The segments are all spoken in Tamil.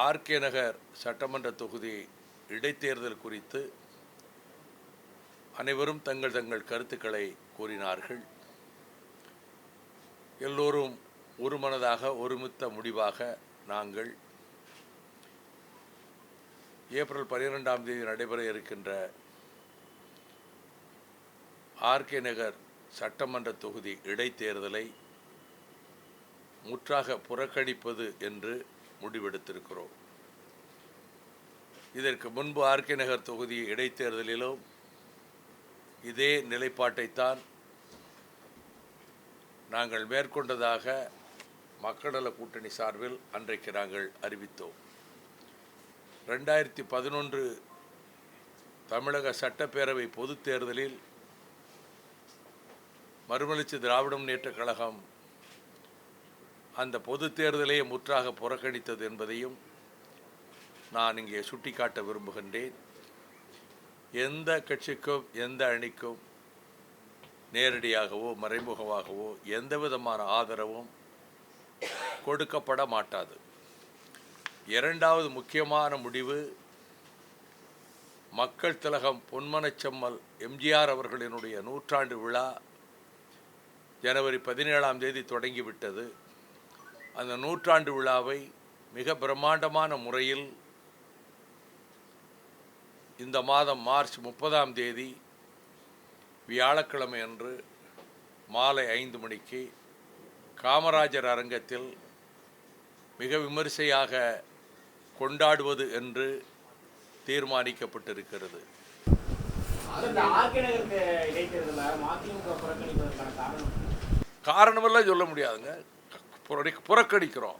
ஆர்கே நகர் சட்டமன்ற தொகுதி இடைத்தேர்தல் குறித்து அனைவரும் தங்கள் தங்கள் கருத்துக்களை கூறினார்கள். எல்லோரும் ஒருமனதாக ஒருமித்த முடிவாக நாங்கள் ஏப்ரல் பனிரெண்டாம் தேதி நடைபெற இருக்கின்ற ஆர்கே நகர் சட்டமன்ற தொகுதி இடைத்தேர்தலை முற்றாக புறக்கணிப்பது என்று முடிவெடுத்திருக்கிறோம். இதற்கு முன்பு ஆர்கே நகர் தொகுதி இடைத்தேர்தலிலும் இதே நிலைப்பாட்டைத்தான் நாங்கள் மேற்கொண்டதாக மக்கள் கூட்டணி சார்பில் அன்றைக்கு நாங்கள் அறிவித்தோம். ரெண்டாயிரத்தி பதினொன்று தமிழக சட்டப்பேரவை பொதுத் தேர்தலில் மறுமலர்ச்சி திராவிட முன்னேற்ற கழகம் அந்த பொதுத் தேர்தலையே முற்றாக புறக்கணித்தது என்பதையும் நான் இங்கே சுட்டிக்காட்ட விரும்புகின்றேன். எந்த கட்சிக்கும் எந்த அணிக்கும் நேரடியாகவோ மறைமுகமாகவோ எந்த விதமான ஆதரவும் கொடுக்கப்பட மாட்டாது. இரண்டாவது முக்கியமான முடிவு மக்கள் திலகம் பொன்மனச்செம்மல் எம்ஜிஆர் அவர்களினுடைய நூற்றாண்டு விழா ஜனவரி பதினேழாம் தேதி தொடங்கிவிட்டது. அந்த நூற்றாண்டு விழாவை மிக பிரம்மாண்டமான முறையில் இந்த மாதம் மார்ச் முப்பதாம் தேதி வியாழக்கிழமை அன்று மாலை ஐந்து மணிக்கு காமராஜர் அரங்கத்தில் மிக விமரிசையாக கொண்டாடுவது என்று தீர்மானிக்கப்பட்டிருக்கிறது. காரணமெல்லாம் சொல்ல முடியாதுங்க. புறக்கணிக்கிறோம்.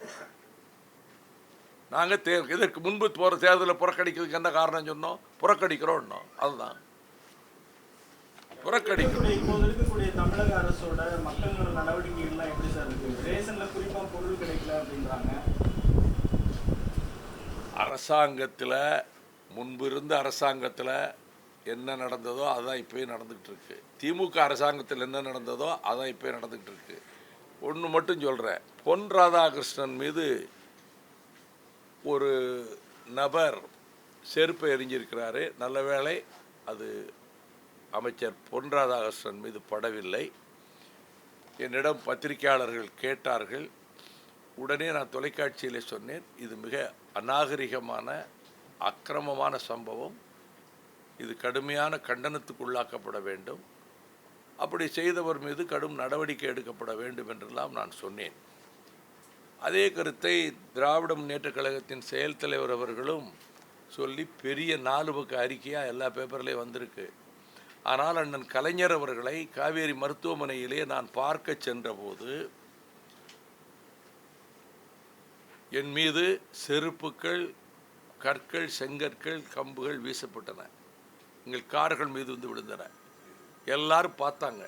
நாங்கள் தே இதற்கு முன்பு போகிற தேர்தலில் புறக்கணிக்கிறதுக்கு என்ன காரணம் சொன்னோம்? புறக்கணிக்கிறோம் அதுதான். புறக்கணிக்கிறோம். அரசாங்கத்தில் முன்பு இருந்த அரசாங்கத்தில் என்ன நடந்ததோ அதான் இப்போயும் நடந்துக்கிட்டு இருக்கு. திமுக அரசாங்கத்தில் என்ன நடந்ததோ அதான் இப்போயும் நடந்துக்கிட்டு இருக்கு. ஒன்று மட்டும் சொல்கிறேன் பொன் ராதாகிருஷ்ணன் மீது ஒரு நபர் செருப்பை எரிஞ்சிருக்கிறாரு நல்ல வேளை அது அமைச்சர் பொன் ராதாகிருஷ்ணன் மீது படவில்லை. என்னிடம் பத்திரிகையாளர்கள் கேட்டார்கள். உடனே நான் தொலைக்காட்சியில் சொன்னேன் இது மிக அநாகரிகமான அக்கிரமமான சம்பவம். இது கடுமையான கண்டனத்துக்குள்ளாக்கப்பட வேண்டும். அப்படி செய்தவர் மீது கடும் நடவடிக்கை எடுக்கப்பட வேண்டும் என்றெல்லாம் நான் சொன்னேன். அதே கருத்தை திராவிட முன்னேற்றக் கழகத்தின் செயல் தலைவர் அவர்களும் சொல்லி பெரிய நாலு பக்க அறிக்கையாக எல்லா பேப்பர்லேயும் வந்திருக்கு. ஆனால் அண்ணன் கலைஞர் அவர்களை காவேரி மருத்துவமனையிலே நான் பார்க்க சென்றபோது என் மீது செருப்புக்கள் கற்கள் செங்கற்கள் கம்புகள் வீசப்பட்டன. எங்கள் கார்கள் மீது வந்து விழுந்தன. எல்லாரும் பார்த்தாங்க.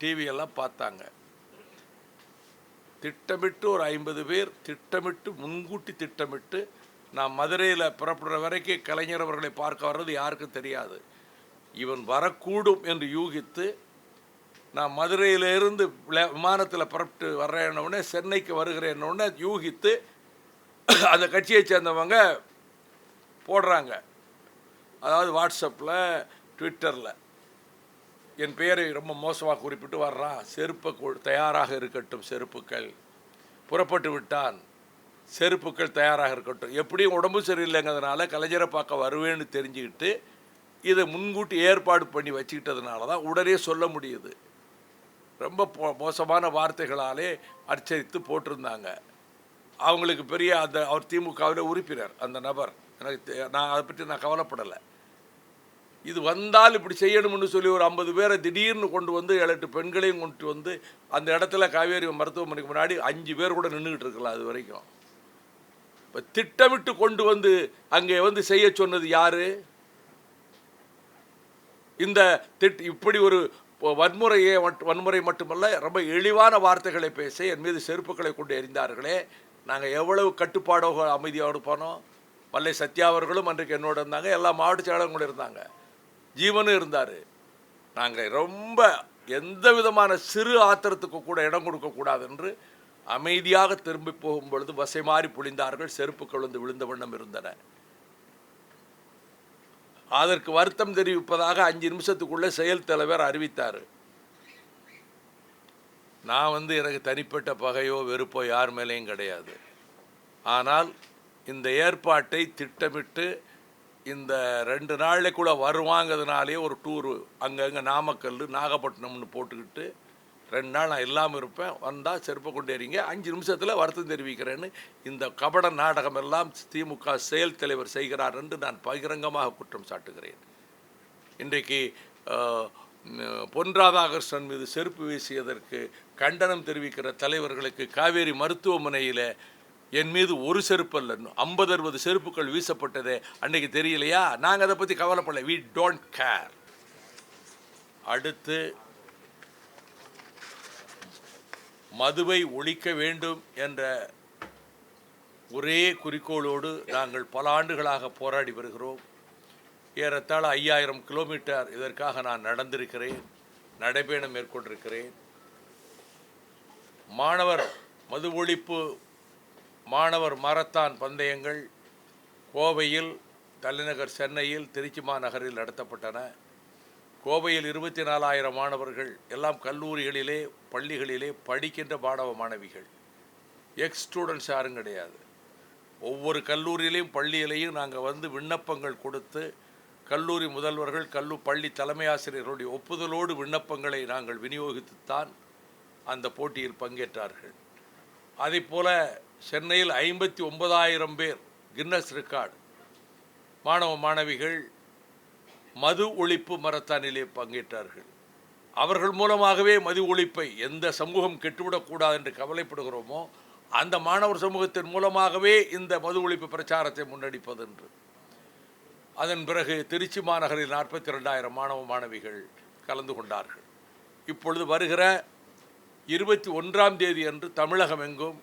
டிவியெல்லாம் பார்த்தாங்க. திட்டமிட்டு ஒரு ஐம்பது பேர் திட்டமிட்டு முன்கூட்டி திட்டமிட்டு நான் மதுரையில் புறப்படுற வரைக்கும் கலைஞர் அவர்களை பார்க்க வர்றது யாருக்கும் தெரியாது. இவன் வரக்கூடும் என்று யூகித்து நான் மதுரையிலிருந்து விமானத்தில் புறப்பட்டு வர்றேன்னொடனே சென்னைக்கு வருகிறேன்னொடனே யூகித்து அந்த கட்சியை சேர்ந்தவங்க போடுறாங்க. அதாவது வாட்ஸ்அப்பில் ட்விட்டரில். என் பெயரை ரொம்ப மோசமாக குறிப்பிட்டு வர்றான் செருப்பு தயாராக இருக்கட்டும் செருப்புக்கள். புறப்பட்டு விட்டான். செருப்புக்கள் தயாராக இருக்கட்டும். எப்படியும் உடம்பு சரியில்லைங்கிறதுனால கலைஞரை பார்க்க வருவேன்னு தெரிஞ்சுக்கிட்டு இதை முன்கூட்டி ஏற்பாடு பண்ணி வச்சுக்கிட்டதுனால தான் உடனே சொல்ல முடியுது. ரொம்ப போ- மோசமான வார்த்தைகளாலே அர்ச்சரித்து போட்டிருந்தாங்க. அவங்களுக்கு பெரிய அந்த அவர் திமுகவில் உறுப்பினர் அந்த நபர். எனக்கு தெ- நான் அதை பற்றி நான் கவலைப்படலை. இது வந்தால் இப்படி செய்யணும்னு சொல்லி ஒரு ஐம்பது பேரை திடீர்னு கொண்டு வந்து ஏழு பெண்களையும் கொண்டு வந்து அந்த இடத்துல காவேரி மருத்துவமனைக்கு முன்னாடி அஞ்சு பேர் கூட நின்றுக்கிட்டு இருக்கலாம் அது வரைக்கும். இப்போ திட்டமிட்டு கொண்டு வந்து அங்கே வந்து செய்ய சொன்னது யார்? இந்த திட் இப்படி ஒரு வன்முறையே மட்- வன்முறை மட்டுமல்ல ரொம்ப இழிவான வார்த்தைகளை பேச என் மீது செருப்புகளை கொண்டு எறிந்தார்களே. நாங்கள் எவ்வளவு கட்டுப்பாடோக அமைதியாக இருப்பானோ மல்லை சத்யா அவர்களும் அன்றைக்கு என்னோட இருந்தாங்க. எல்லா மாவட்ட செயலாளரும் இருந்தாங்க. ஜீவனும் இருந்தார். நாங்கள் ரொம்ப எந்த விதமான சிறு ஆத்திரத்துக்கு கூட இடம் கொடுக்கக்கூடாது என்று அமைதியாக திரும்பி போகும் பொழுது வசை மாறி புழிந்தார்கள் செருப்புகள் வந்து விழுந்த வண்ணம் இருந்தன. அதற்கு வருத்தம் தெரிவிப்பதாக அஞ்சு நிமிஷத்துக்குள்ளே செயல் தலைவர் அறிவித்தார். நான் வந்து எனக்கு தனிப்பட்ட பகையோ வெறுப்போ யார் மேலேயும் கிடையாது. ஆனால் இந்த ஏற்பாட்டை திட்டமிட்டு இந்த ரெண்டு நாளைக்குள்ளே வருவாங்கிறதுனாலே ஒரு டூரு அங்கங்கே நாமக்கல் நாகப்பட்டினம்னு போட்டுக்கிட்டு ரெண்டு நாள் நான் இல்லாமல் இருப்பேன். வந்தால் செருப்பை கொண்டேறிங்க அஞ்சு நிமிஷத்தில் வருத்தம் தெரிவிக்கிறேன்னு இந்த கபட நாடகம் எல்லாம் திமுக செயல் தலைவர் செய்கிறார் என்று நான் பகிரங்கமாக குற்றம் சாட்டுகிறேன். இன்றைக்கு பொன் ராதாகிருஷ்ணன் மீது செருப்பு வீசியதற்கு கண்டனம் தெரிவிக்கிற தலைவர்களுக்கு காவேரி மருத்துவமனையில் என் மீது ஒரு செருப்பு அல்ல ஐம்பது அறுபது செருப்புகள் வீசப்பட்டதே. அன்னைக்கு தெரியலையா? நாங்கள் அதை பற்றி கவலைப்படல. வி டோன்ட் கேர் அடுத்து மதுவை ஒழிக்க வேண்டும் என்ற ஒரே குறிக்கோளோடு நாங்கள் பல ஆண்டுகளாக போராடி வருகிறோம். ஏறத்தாழ ஐயாயிரம் கிலோமீட்டர் இதற்காக நான் நடந்திருக்கிறேன். நடைபயணம் மேற்கொண்டிருக்கிறேன். மாணவர் மது ஒழிப்பு மாணவர் மாரத்தான் பந்தயங்கள் கோவையில் தலைநகர் சென்னையில் திருச்சி மாநகரில் நடத்தப்பட்டன. கோவையில் இருபத்தி நாலாயிரம் மாணவர்கள் எல்லாம் கல்லூரிகளிலே பள்ளிகளிலே படிக்கின்ற மாணவ மாணவிகள். எக்ஸ் ஸ்டூடெண்ட்ஸ் யாரும் கிடையாது. ஒவ்வொரு கல்லூரியிலையும் பள்ளியிலையும் நாங்கள் வந்து விண்ணப்பங்கள் கொடுத்து கல்லூரி முதல்வர்கள் கல்லு பள்ளி தலைமை ஆசிரியர்களுடைய ஒப்புதலோடு விண்ணப்பங்களை நாங்கள் விநியோகித்துத்தான் அந்த போட்டியில் பங்கேற்றார்கள். அதேபோல சென்னையில் ஐம்பத்தி ஒன்பதாயிரம் பேர் கின்னஸ் ரெக்கார்டு மாணவ மாணவிகள் மது ஒழிப்பு மரத்தானிலே பங்கேற்றார்கள். அவர்கள் மூலமாகவே மது ஒழிப்பை எந்த சமூகம் கெட்டுவிடக்கூடாது என்று கவலைப்படுகிறோமோ அந்த மாணவர் சமூகத்தின் மூலமாகவே இந்த மது ஒழிப்பு பிரச்சாரத்தை முன்னெடுப்பது என்று அதன் பிறகு திருச்சி மாநகரில் நாற்பத்தி ரெண்டாயிரம் மாணவ மாணவிகள் கலந்து கொண்டார்கள். இப்பொழுது வருகிற இருபத்தி ஒன்றாம் தேதி அன்று தமிழகம் எங்கும்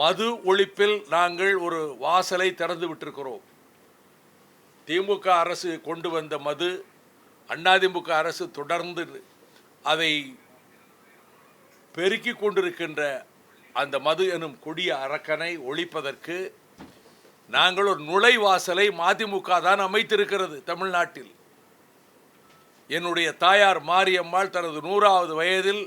மது ஒழிப்பில் நாங்கள் ஒரு வாசலை திறந்து விட்டிருக்கிறோம். திமுக அரசு கொண்டு வந்த மது அதிமுக அரசு தொடர்ந்து அதை பெருக்கிக் கொண்டிருக்கின்ற அந்த மது எனும் கொடிய அரக்கனை ஒழிப்பதற்கு நாங்கள் ஒரு நுழைவாசலை மதிமுக தான் அமைத்திருக்கிறது தமிழ்நாட்டில். என்னுடைய தாயார் மாரியம்மாள் தனது நூறாவது வயதில்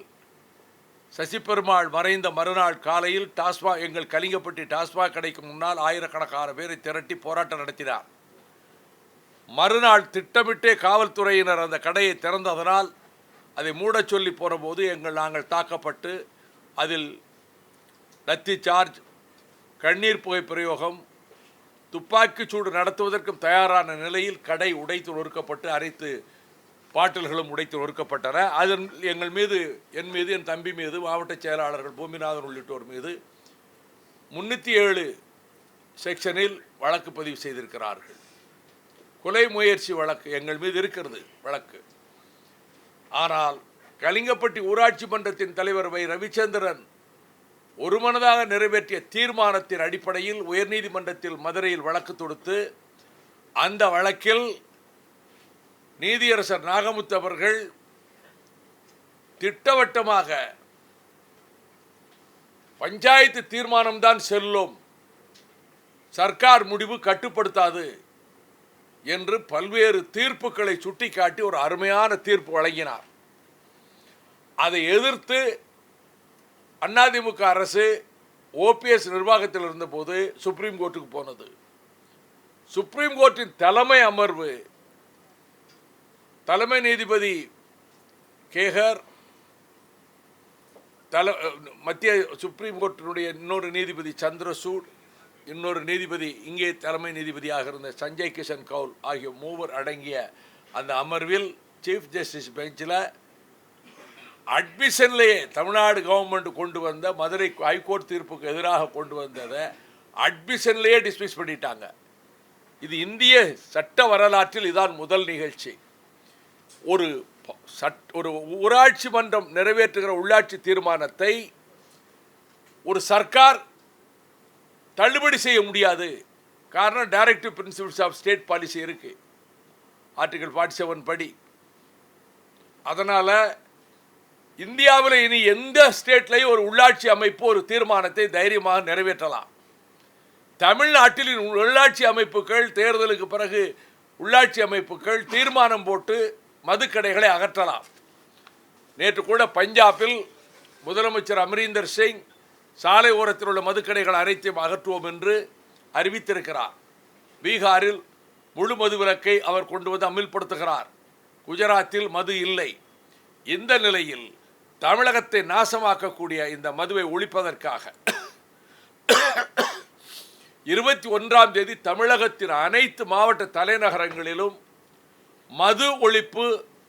சசிபெருமாள் மறைந்த மறுநாள் காலையில் டாஸ்மாக் எங்கள் கலிங்கப்பட்டி டாஸ்மாக் கடைக்கு முன்னால் ஆயிரக்கணக்கான பேரை திரட்டி போராட்டம் நடத்தினார். மறுநாள் திட்டமிட்டே காவல்துறையினர் அந்த கடையை திறந்ததனால் அதை மூடச் சொல்லி போனபோது எங்கள் நாங்கள் தாக்கப்பட்டு அதில் லத்தி சார்ஜ் கண்ணீர் புகை பிரயோகம் துப்பாக்கிச் சூடு நடத்துவதற்கும் தயாரான நிலையில் கடை உடைத்து நொறுக்கப்பட்டு அரைத்து பாட்டில்களும் உடைத்து நொறுக்கப்பட்டன அதன் எங்கள் மீது என் மீது என் தம்பி மீது மாவட்ட செயலாளர்கள் பூமிநாதன் உள்ளிட்டோர் மீது முன்னூற்றி ஏழு செக்ஷனில் வழக்கு பதிவு செய்திருக்கிறார்கள். கொலை முயற்சி வழக்கு எங்கள் மீது இருக்கிறது வழக்கு. ஆனால் கலிங்கப்பட்டி ஊராட்சி மன்றத்தின் தலைவர் வை ரவிச்சந்திரன் ஒருமனதாக நிறைவேற்றிய தீர்மானத்தின் அடிப்படையில் உயர்நீதிமன்றத்தில் மதுரையில் வழக்கு தொடுத்து அந்த வழக்கில் நீதியரசர் நாகமுத்து அவர்கள் திட்டவட்டமாக பஞ்சாயத்து தீர்மானம்தான் செல்லும். சர்க்கார் முடிவு கட்டுப்படுத்தாது என்று பல்வேறு தீர்ப்புகளை சுட்டிக்காட்டி ஒரு அருமையான தீர்ப்பு வழங்கினார். அதை எதிர்த்து அதிமுக அரசு ஓபிஎஸ் நிர்வாகத்தில் இருந்தபோது சுப்ரீம் கோர்ட்டுக்கு போனது. சுப்ரீம் கோர்ட்டின் தலைமை அமர்வு தலைமை நீதிபதி கேஹர் தல மத்திய சுப்ரீம் கோர்ட்டினுடைய இன்னொரு நீதிபதி சந்திரசூட் இன்னொரு நீதிபதி இங்கே தலைமை நீதிபதியாக இருந்த சஞ்சய் கிஷன் கவுல் ஆகிய மூவர் அடங்கிய அந்த அமர்வில் சீஃப் ஜஸ்டிஸ் பெஞ்சில் அட்மிஷன்லேயே தமிழ்நாடு கவர்மெண்ட் கொண்டு வந்த மதுரை ஹைகோர்ட் தீர்ப்புக்கு எதிராக கொண்டு வந்ததை அட்மிஷன்லேயே டிஸ்மிஸ் பண்ணிட்டாங்க. இது இந்திய சட்ட வரலாற்றில் இதான் முதல் நிகழ்ச்சி. ஒரு சட் ஒரு ஊராட்சி மன்றம் நிறைவேற்றுகிற உள்ளாட்சி தீர்மானத்தை ஒரு சர்க்கார் தள்ளுபடி செய்ய முடியாது. காரணம் directive principles of state policy இருக்கு. ஆர்டிகல் ஃபார்ட்டி செவன் படி. அதனால் இந்தியாவில் இனி எந்த ஸ்டேட்லையும் ஒரு உள்ளாட்சி அமைப்பு ஒரு தீர்மானத்தை தைரியமாக நிறைவேற்றலாம். தமிழ்நாட்டில் உள்ளாட்சி அமைப்புகள் தேர்தலுக்கு பிறகு உள்ளாட்சி அமைப்புகள் தீர்மானம் போட்டு மதுக்கடைகளை அகற்றலாம். நேற்று கூட பஞ்சாபில் முதலமைச்சர் அமரீந்தர் சிங் சாலை ஓரத்தில் உள்ள மதுக்கடைகள் அனைத்தையும் அகற்றுவோம் என்று அறிவித்திருக்கிறார். பீகாரில் முழு மது விலக்கை அவர் கொண்டு வந்து அமல்படுத்துகிறார். குஜராத்தில் மது இல்லை. இந்த நிலையில் தமிழகத்தை நாசமாக்கக்கூடிய இந்த மதுவை ஒழிப்பதற்காக இருபத்தி ஒன்றாம் தேதி தமிழகத்தின் அனைத்து மாவட்ட தலைநகரங்களிலும் மது ஒழிப்பு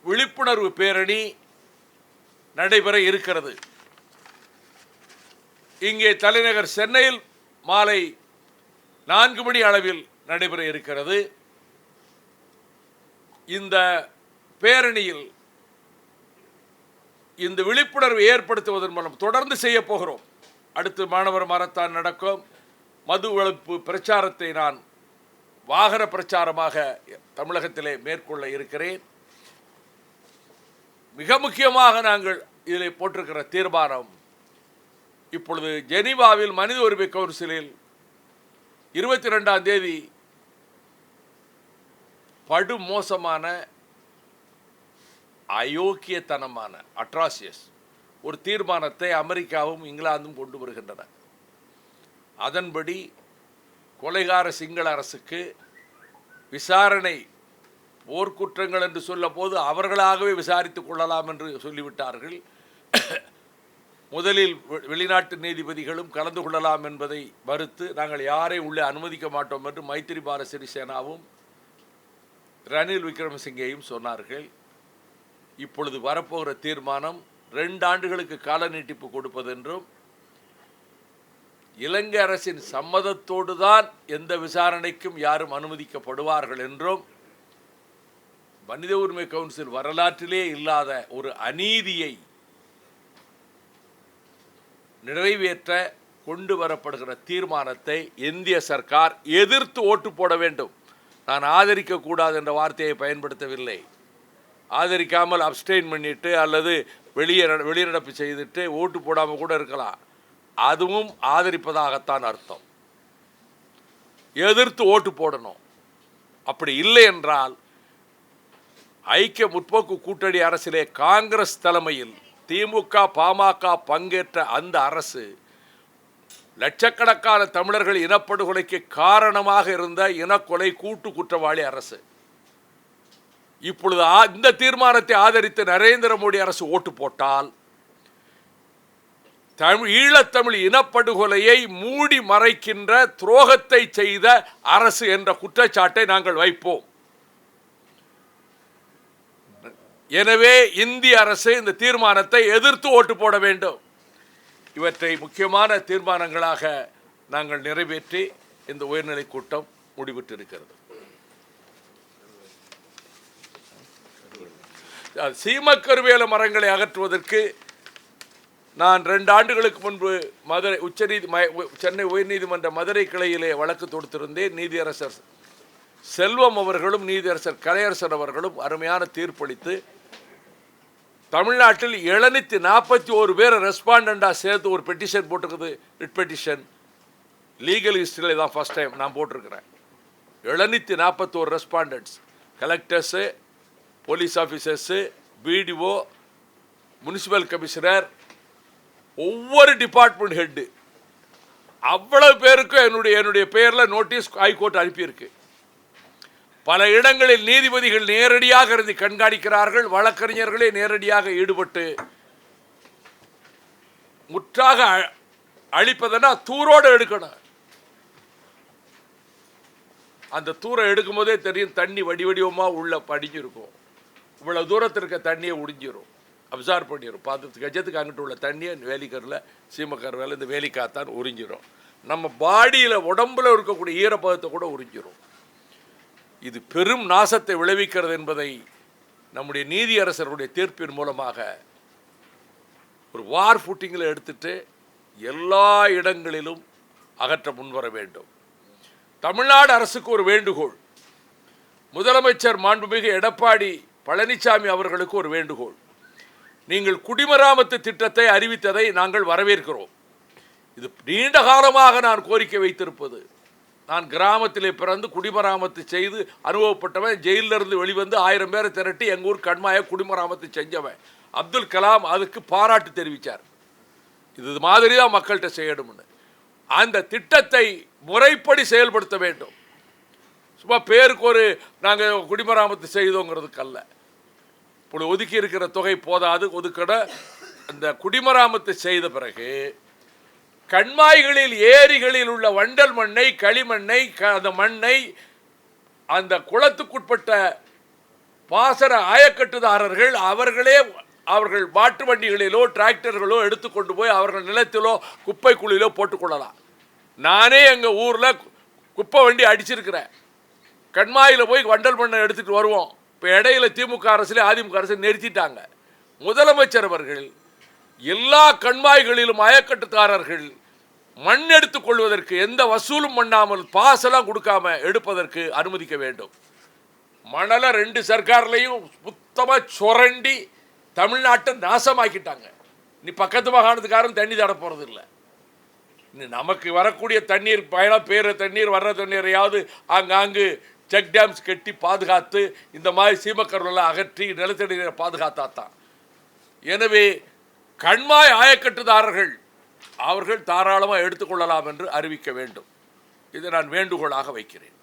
விழிப்புணர்வு பேரணி நடைபெற இருக்கிறது. இங்கே தலைநகர் சென்னையில் மாலை நான்கு மணி அளவில் நடைபெற இருக்கிறது. இந்த பேரணியில் இந்த விழிப்புணர்வு ஏற்படுத்துவதன் மூலம் தொடர்ந்து செய்ய போகிறோம். அடுத்து மாணவர் மரத்தான் நடக்கும். மது ஒழிப்பு பிரச்சாரத்தை நான் வாகன பிரச்சாரமாக தமிழகத்திலே மேற்கொள்ள இருக்கிறேன். மிக முக்கியமாக நாங்கள் இதில் போட்டிருக்கிற தீர்மானம் இப்பொழுது ஜெனீவாவில் மனித உரிமை கவுன்சிலில் இருபத்தி ரெண்டாம் தேதி படுமோசமான அயோக்கியத்தனமான அட்ராசியஸ் ஒரு தீர்மானத்தை அமெரிக்காவும் இங்கிலாந்தும் கொண்டு வருகின்றன. அதன்படி கொலைகார சிங்கள அரசுக்கு விசாரணை போர்க்குற்றங்கள் என்று சொல்ல அவர்களாகவே விசாரித்துக் கொள்ளலாம் என்று சொல்லிவிட்டார்கள். முதலில் வெ- வெளிநாட்டு நீதிபதிகளும் கலந்து கொள்ளலாம் என்பதை மறுத்து நாங்கள் யாரை உள்ளே அனுமதிக்க மாட்டோம் என்று மைத்திரிபால சிறிசேனாவும் ரணில் விக்ரமசிங்கேயும் சொன்னார்கள். இப்பொழுது வரப்போகிற தீர்மானம் ரெண்டு ஆண்டுகளுக்கு கால நீட்டிப்பு கொடுப்பதென்றும் இலங்கை அரசின் சம்மதத்தோடு தான் எந்த விசாரணைக்கும் யாரும் அனுமதிக்கப்படுவார்கள் என்றும் மனித உரிமை கவுன்சில் வரலாற்றிலே இல்லாத ஒரு அநீதியை நிறைவேற்ற கொண்டு வரப்படுகிற தீர்மானத்தை இந்திய சர்க்கார் எதிர்த்து ஓட்டு போட வேண்டும். நான் ஆதரிக்க கூடாது என்ற வார்த்தையை பயன்படுத்தவில்லை. ஆதரிக்காமல் அப்டெயின் பண்ணிட்டு அல்லது வெளியே வெளிநடப்பு செய்துட்டு ஓட்டு போடாமல் கூட இருக்கலாம். அதுவும் ஆதரிப்பதாகத்தான் அர்த்தம். எதிர்த்து ஓட்டு போடணும். அப்படி இல்லை என்றால் ஐக்கிய முற்போக்கு கூட்டணி அரசிலே காங்கிரஸ் தலைமையில் திமுக பாமக பங்கேற்ற அந்த அரசு லட்சக்கணக்கான தமிழர்கள் இனப்படுகொலைக்கு காரணமாக இருந்த இனக்கொலை கூட்டு குற்றவாளி அரசு. இப்பொழுது இந்த தீர்மானத்தை ஆதரித்து நரேந்திர மோடி அரசு ஓட்டு போட்டால் தமிழ் ஈழத்தமிழ் இனப்படுகொலையை மூடி மறைக்கின்ற துரோகத்தை செய்த அரசு என்ற குற்றச்சாட்டை நாங்கள் வைப்போம். எனவே இந்திய அரசு இந்த தீர்மானத்தை எதிர்த்து ஓட்டு போட வேண்டும். இவற்றை முக்கியமான தீர்மானங்களாக நாங்கள் நிறைவேற்றி இந்த உயர்நிலை கூட்டம் முடிவிட்டிருக்கிறது. சீமக்கருவேல மரங்களை அகற்றுவதற்கு நான் ரெண்டு ஆண்டுகளுக்கு முன்பு மதுரை உச்சநீதி உ- சென்னை உயர்நீதிமன்ற மதுரை கிளையிலே வழக்கு தொடுத்திருந்தேன் நீதியரசர் செல்வம் அவர்களும் நீதியரசர் கலையரசர் அவர்களும் அருமையான தீர்ப்பளித்து தமிழ்நாட்டில் எழுநூற்றி நாற்பத்தி ஒரு பேர் ரெஸ்பாண்டண்டாக சேர்த்து ஒரு பெட்டிஷன் போட்டிருக்குது. ரிட் பெட்டிஷன் லீகல் ஹிஸ்டரியில் தான் ஃபஸ்ட் டைம் நான் போட்டிருக்கிறேன். எழுநூற்றி நாற்பத்தோரு respondents collectors police officers BDO municipal commissioner ஒவ்வொரு டிபார்ட்மெண்ட் ஹெட்டு அவ்வளவு பேருக்கும் என்னுடைய என்னுடைய பெயரில் நோட்டீஸ் ஹைகோர்ட் அனுப்பியிருக்கு. பல இடங்களில் நீதிபதிகள் நேரடியாக இருந்து கண்காணிக்கிறார்கள் வழக்கறிஞர்களே நேரடியாக ஈடுபட்டு முற்றாக அ- அழிப்பதுன்னா தூரோடு எடுக்கணும். அந்த தூரை எடுக்கும்போதே தெரியும் தண்ணி வடி வடிவமாக உள்ள படிஞ்சிருக்கும். இவ்வளோ தூரத்திற்கு தண்ணியை உடிஞ்சிரும் அப்சார்வ் பண்ணிடும் பார்த்து கஜத்துக்கு அங்கிட்டு உள்ள தண்ணியை வேலிக்கரில் சீமக்கர் வேலை இந்த வேலிக்காத்தான் உறிஞ்சிடும் நம்ம பாடியில் உடம்புல இருக்கக்கூடிய ஈரப்பதத்தை கூட உறிஞ்சிடும் இது பெரும் நாசத்தை விளைவிக்கிறது என்பதை நம்முடைய நீதியரசருடைய தீர்ப்பின் மூலமாக ஒரு வார் ஃபுட்டிங்கில் எடுத்துட்டு எல்லா இடங்களிலும் அகற்ற முன்வர வேண்டும். தமிழ்நாடு அரசுக்கு ஒரு வேண்டுகோள். முதலமைச்சர் மாண்புமிகு எடப்பாடி பழனிசாமி அவர்களுக்கு ஒரு வேண்டுகோள். நீங்கள் குடிமராமத்து திட்டத்தை அறிவித்ததை நாங்கள் வரவேற்கிறோம். இது நீண்ட காலமாக நான் கோரிக்கை வைத்திருப்பது. நான் கிராமத்திலே பிறந்து குடிமராமத்து செய்து அனுபவப்பட்டவன் ஜெயிலில் இருந்து வெளிவந்து ஆயிரம் பேரை திரட்டி எங்கள் ஊர் கண்மாய குடிமராமத்து செஞ்சவன். அப்துல் கலாம் அதுக்கு பாராட்டு தெரிவித்தார் இது மாதிரி தான் மக்கள்கிட்ட செய்யணும்னு. அந்த திட்டத்தை முறைப்படி செயல்படுத்த வேண்டும். சும்மா பேருக்கு ஒரு நாங்கள் குடிமராமத்து செய்தோங்கிறதுக்கு அல்ல. இப்படி ஒதுக்கி இருக்கிற தொகை போதாது ஒதுக்கட அந்த குடிமராமத்து செய்த பிறகு கண்மாய்களில் ஏரிகளில் உள்ள வண்டல் மண்ணை களிமண்ணை க- அந்த மண்ணை அந்த குளத்துக்குட்பட்ட பாசர ஆயக்கட்டுதாரர்கள் அவர்களே அவர்கள் மாட்டு வண்டிகளிலோ டிராக்டர்களோ எடுத்துக்கொண்டு போய் அவர்கள் நிலத்திலோ குப்பை குழியிலோ போட்டுக்கொள்ளலாம் நானே எங்கள் ஊரில் குப்பை வண்டி அடிச்சிருக்கிறேன். கண்மாயில் போய் வண்டல் மண்ணை எடுத்துகிட்டு வருவோம். இப்போ இடையில திமுக அரசுல அதிமுக அரசு நிறுத்திட்டாங்க. முதலமைச்சர் அவர்கள் எல்லா கண்மாய்களிலும் அயக்கட்டுக்காரர்கள் மண் எடுத்துக் கொள்வதற்கு எந்த வசூலும் பண்ணாமல் பாசெல்லாம் கொடுக்காம எடுப்பதற்கு அனுமதிக்க வேண்டும். மணலை ரெண்டு சர்க்கார்லையும் சுத்தமாக சுரண்டி தமிழ்நாட்டை நாசமாக்கிட்டாங்க. நீ பக்கத்து மாகாணத்துக்காரன் தண்ணி தட போகிறது இல்லை நமக்கு வரக்கூடிய தண்ணீர் பயணம் பேர தண்ணீர் வர்ற தண்ணீரையாவது ஆங்காங்கு செக் டேம்ஸ் கட்டி பாதுகாத்து இந்த மாதிரி சீமக்கருளெல்லாம் அகற்றி நிலத்தடி நீரை பாதுகாத்தா தான் எனவே கண்மாய் ஆயக்கட்டுதாரர்கள் அவர்கள் தாராளமாக எடுத்துக்கொள்ளலாம் என்று அறிவிக்க வேண்டும். இதை நான் வேண்டுகோளாக வைக்கிறேன்.